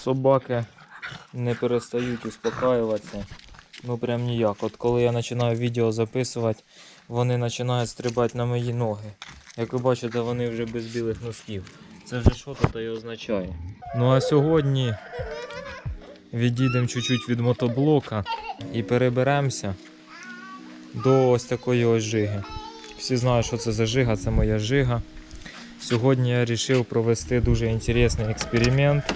собаки не перестають успокаюватися. Ну прям ніяк. От коли я починаю відео записувати, вони починають стрибати на мої ноги. Як ви бачите, вони вже без білих носків. Це вже що то і означає. Ну а сьогодні відійдемо чуть-чуть від мотоблока і переберемося до ось такої ось жиги. Всі знають, що це за жига, це моя жига. Сьогодні я вирішив провести дуже інтересний експеримент.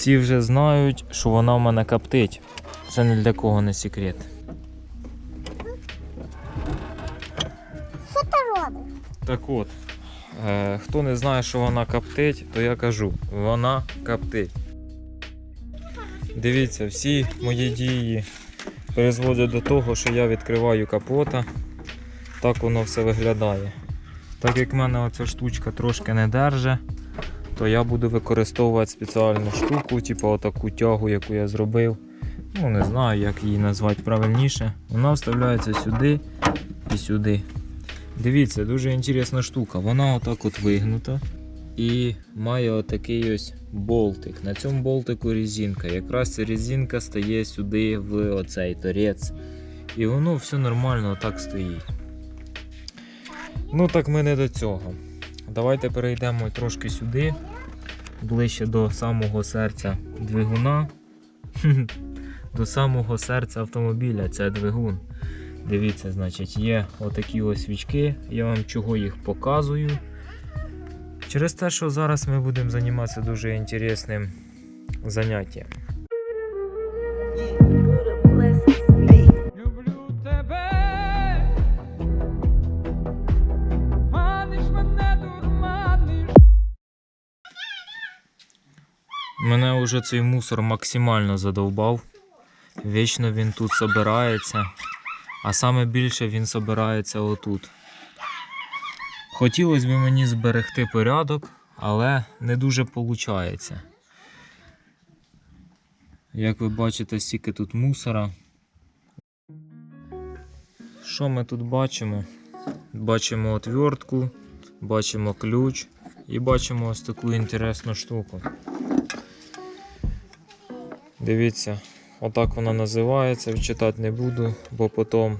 Всі вже знають, що вона в мене коптить. Це ні для кого не секрет. Що ти робиш? Так от, е, хто не знає, що вона коптить, то я кажу, вона коптить. Дивіться, всі мої дії призводять до того, що я відкриваю капота. Так воно все виглядає. Так як в мене оця штучка трошки не держить, то я буду використовувати спеціальну штуку, типу отаку тягу, яку я зробив. Ну, не знаю, як її назвати правильніше. Вона вставляється сюди і сюди. Дивіться, дуже інтересна штука. Вона отак от вигнута і має отакий ось болтик. На цьому болтику резинка. Якраз ця резинка стає сюди в оцей торець. І воно все нормально отак стоїть. Ну так ми не до цього. Давайте перейдемо трошки сюди, ближче до самого серця двигуна. До самого серця автомобіля це двигун. Дивіться, значить, є отакі ось свічки. Я вам чого їх показую. Через те, що зараз ми будемо займатися дуже інтересним заняттям. Мене вже цей мусор максимально задовбав. Вічно він тут собирається, а саме більше він собирається отут. Хотілося б мені зберегти порядок, але не дуже виходить. Як ви бачите, стільки тут мусора. Що ми тут бачимо? Бачимо отвертку, бачимо ключ і бачимо ось таку інтересну штуку. Дивіться, отак вона називається, читати не буду, бо потім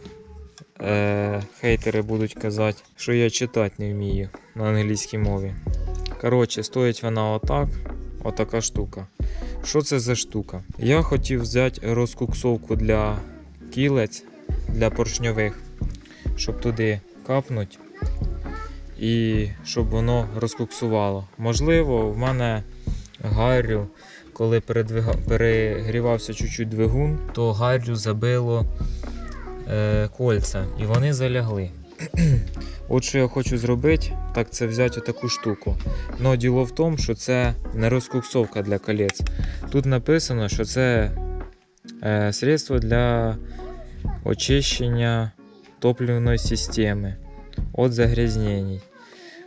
е, хейтери будуть казати, що я читати не вмію на англійській мові. Коротше, стоїть вона отак, отака штука. Що це за штука? Я хотів взяти розкуксовку для кілець, для поршньових, щоб туди капнути і щоб воно розкуксувало. Можливо, в мене гарю коли перегрівався чуть-чуть двигун, то гарю забило е, кольця і вони залягли. От що я хочу зробити, так це взяти отаку штуку. Но діло в тому, що це не розкуксовка для колець. Тут написано, що це е, средство для очищення топливної системи від загрязнень.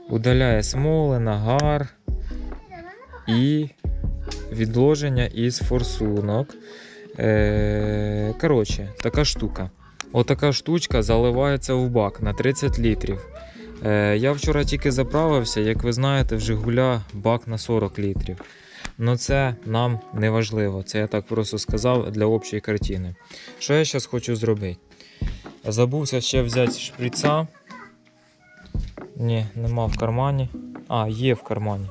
Удаляє смоли, нагар і відложення із форсунок. Е, коротше, така штука. Отака штучка заливається в бак на 30 літрів. Е, я вчора тільки заправився, як ви знаєте, в Жигуля бак на 40 літрів. Но це нам не важливо. Це я так просто сказав для общої картини. Що я зараз хочу зробити? Забувся ще взяти шприца. Ні, нема в кармані. А, є в кармані.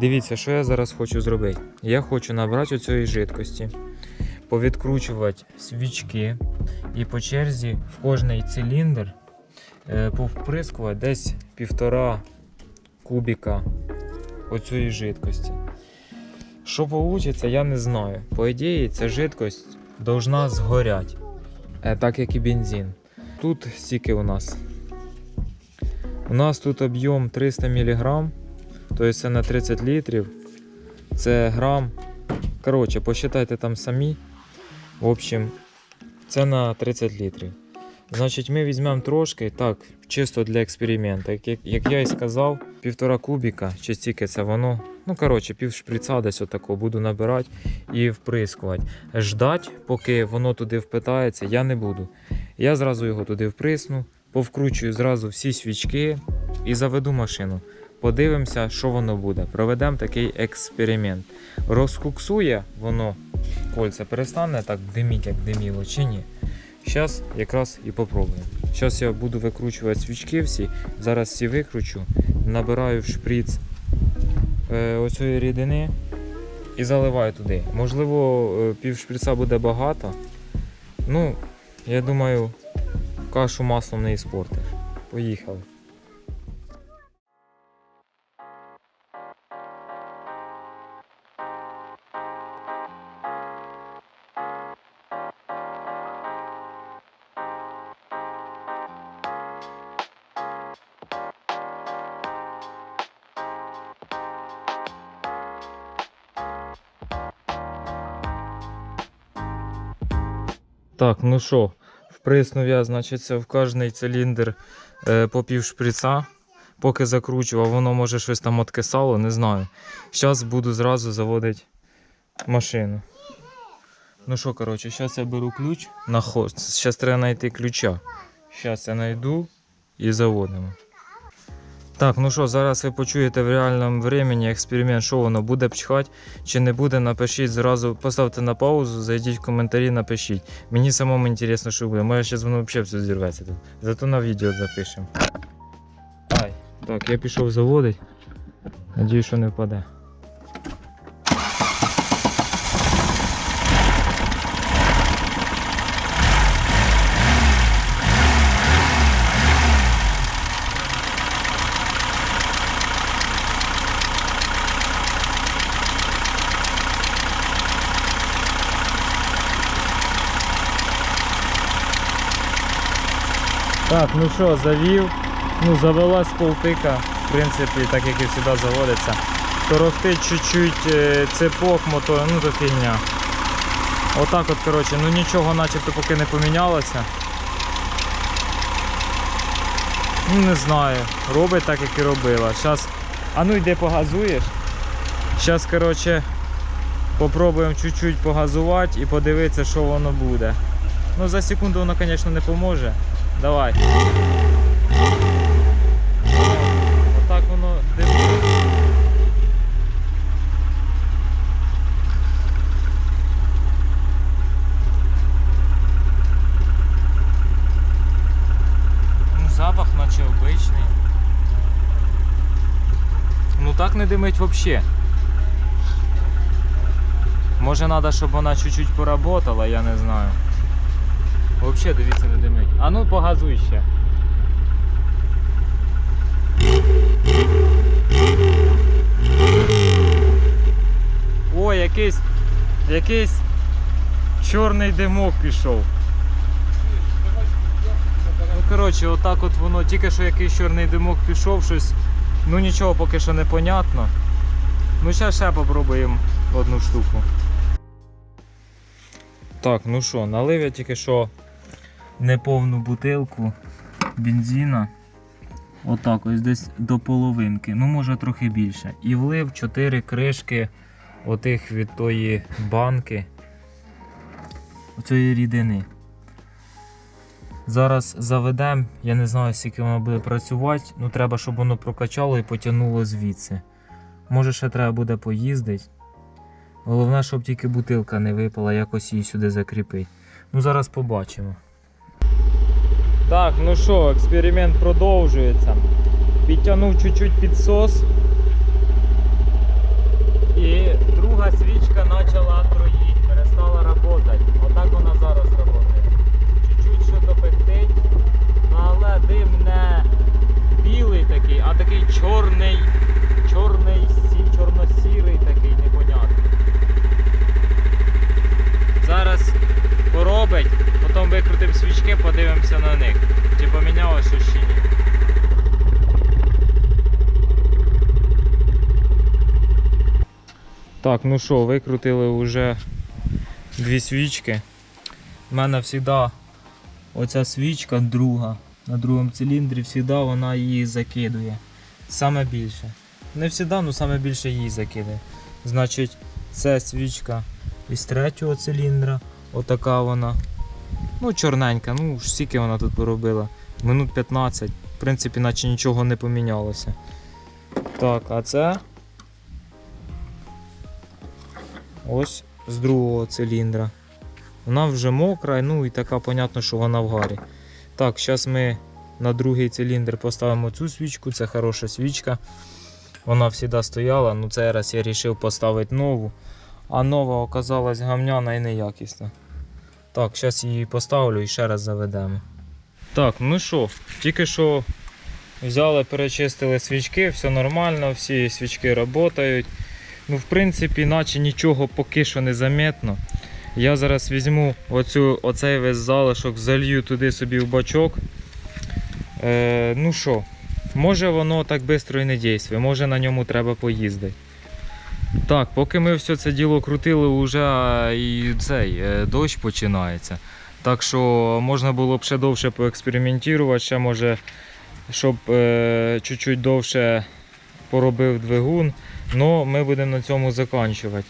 Дивіться, що я зараз хочу зробити. Я хочу набрати цієї жидкості, повідкручувати свічки і по черзі в кожний циліндр е, повприскувати десь півтора кубіка оцієї жидкості. Що вийде, я не знаю. По ідеї, ця жидкость должна згоряти, е, так як і бензин. Тут стільки у нас. У нас тут об'єм 300 мг. Тобто це на 30 літрів. Це грам. Коротше, посчитайте там самі. В общем, це на 30 літрів. Значить, ми візьмемо трошки, так, чисто для експерименту. Як, як я і сказав, півтора кубіка, чи стільки це воно. Ну, коротше, пів шприца десь отако буду набирати і вприскувати. Ждать, поки воно туди впитається, я не буду. Я зразу його туди вприсну, повкручую зразу всі свічки і заведу машину. Подивимося, що воно буде. Проведемо такий експеримент. Розкуксує воно кольця, перестане так диміть, як диміло, чи ні. Зараз якраз і попробуємо. Зараз я буду викручувати свічки всі. Зараз всі викручу, набираю в шприц е, оцієї рідини і заливаю туди. Можливо, е, пів шприца буде багато. Ну, я думаю, кашу маслом не іспортиш. Поїхали. Так, ну що, вприснув я, значить, в кожний циліндр е, по пів шприца. Поки закручував, воно може щось там откисало, не знаю. Зараз буду зразу заводити машину. Ну що, коротше, зараз я беру ключ на хост. Зараз треба знайти ключа. Зараз я знайду і заводимо. Так, ну що, зараз ви почуєте в реальному времені експеримент, що воно буде пчхати чи не буде. Напишіть зразу, поставте на паузу, зайдіть в коментарі, напишіть. Мені самому інтересно, що буде. Може, зараз воно взагалі все зірветься тут. Зато на відео запишемо. Ай. Так, я пішов заводити. Надіюсь, що не впаде. Так, ну що, завів. Ну, завелась полтика, в принципі, так як і завжди заводиться. Торохтить чуть-чуть е, цепок мотора, ну то фігня. Отак от, коротше, ну нічого начебто поки не помінялося. Ну не знаю, робить так, як і робила. Зараз, а ну йди погазуєш. Зараз, коротше, попробуємо чуть-чуть погазувати і подивитися, що воно буде. Ну за секунду воно, звісно, не поможе. Давай. Отак воно дивиться. Ну, запах наче обичний. Ну так не димить взагалі. Може треба, щоб вона чуть-чуть поработала, я не знаю. Взагалі, дивіться, не димить. А ну погазуй ще. О, якийсь, якийсь чорний димок пішов. Ну, коротше, отак от воно, тільки що якийсь чорний димок пішов, щось. Ну нічого поки що не понятно. Ну зараз ще попробуємо одну штуку. Так, ну що, налив я тільки що неповну бутилку бензина. Отак, ось десь до половинки, ну може трохи більше. І влив 4 кришки отих від тої банки, оцієї рідини. Зараз заведемо, я не знаю, скільки воно буде працювати, ну треба, щоб воно прокачало і потягнуло звідси. Може ще треба буде поїздити. Головне, щоб тільки бутилка не випала, якось її сюди закріпити. Ну зараз побачимо. Так, ну що, експеримент продовжується. Підтягнув чуть-чуть підсос. І друга свічка почала троїть, перестала працювати. Отак вона зараз працює. Чуть-чуть що допектить, але дим не білий такий, а такий чорний, чорний, сі- чорно-сірий такий, непонятний. Зараз поробить, викрутимо свічки, подивимося на них. Чи помінялося щось чи ні. Так, ну що, викрутили вже дві свічки. У мене завжди оця свічка друга на другому циліндрі, завжди вона її закидує. Саме більше. Не завжди, але саме більше її закидає. Значить, це свічка із третього циліндра. Отака вона. Ну, чорненька, ну скільки вона тут поробила. Минут 15. В принципі, наче нічого не помінялося. Так, а це ось з другого циліндра. Вона вже мокра, ну і така, понятно, що вона в гарі. Так, зараз ми на другий циліндр поставимо цю свічку, це хороша свічка. Вона завжди стояла, ну цей раз я вирішив поставити нову. А нова оказалась гамняна і неякісна. Так, зараз її поставлю і ще раз заведемо. Так, ну що, тільки що взяли, перечистили свічки, все нормально, всі свічки працюють. Ну, в принципі, наче нічого поки що не замітно. Я зараз візьму оцю, оцей весь залишок, залью туди собі в бачок. Е, ну що, може воно так швидко і не дійствує, може на ньому треба поїздити. Так, поки ми все це діло крутили, вже і цей е, дощ починається. Так що можна було б ще довше поекспериментувати, ще може, щоб е, чуть-чуть довше поробив двигун. Но ми будемо на цьому закінчувати.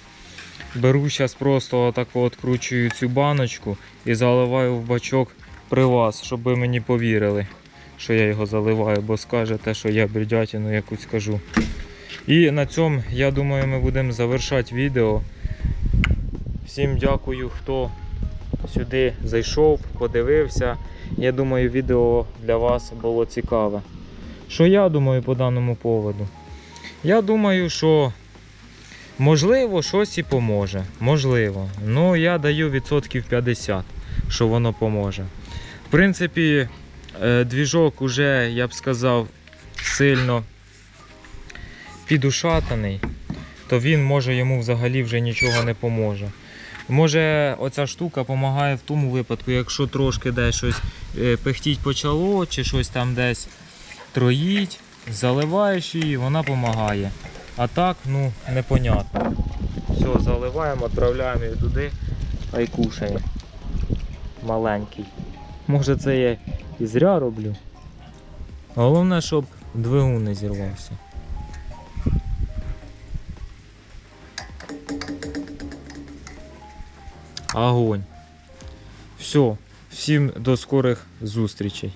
Беру зараз просто отак откручую цю баночку і заливаю в бачок при вас, щоб ви мені повірили, що я його заливаю, бо скажете, що я бредятину якусь кажу. І на цьому, я думаю, ми будемо завершати відео. Всім дякую, хто сюди зайшов, подивився. Я думаю, відео для вас було цікаве. Що я думаю по даному поводу? Я думаю, що можливо щось і поможе. Можливо. Ну я даю відсотків 50, що воно поможе. В принципі, е, двіжок уже, я б сказав, сильно підушатаний, то він може йому взагалі вже нічого не поможе. Може, оця штука допомагає в тому випадку, якщо трошки десь щось е, пихтіть почало, чи щось там десь троїть, заливаєш її, вона допомагає. А так, ну, непонятно. Все, заливаємо, відправляємо її туди, а й кушає. Маленький. Може це я і зря роблю. Головне, щоб двигун не зірвався. Огонь. Все, всім до скорих зустрічей.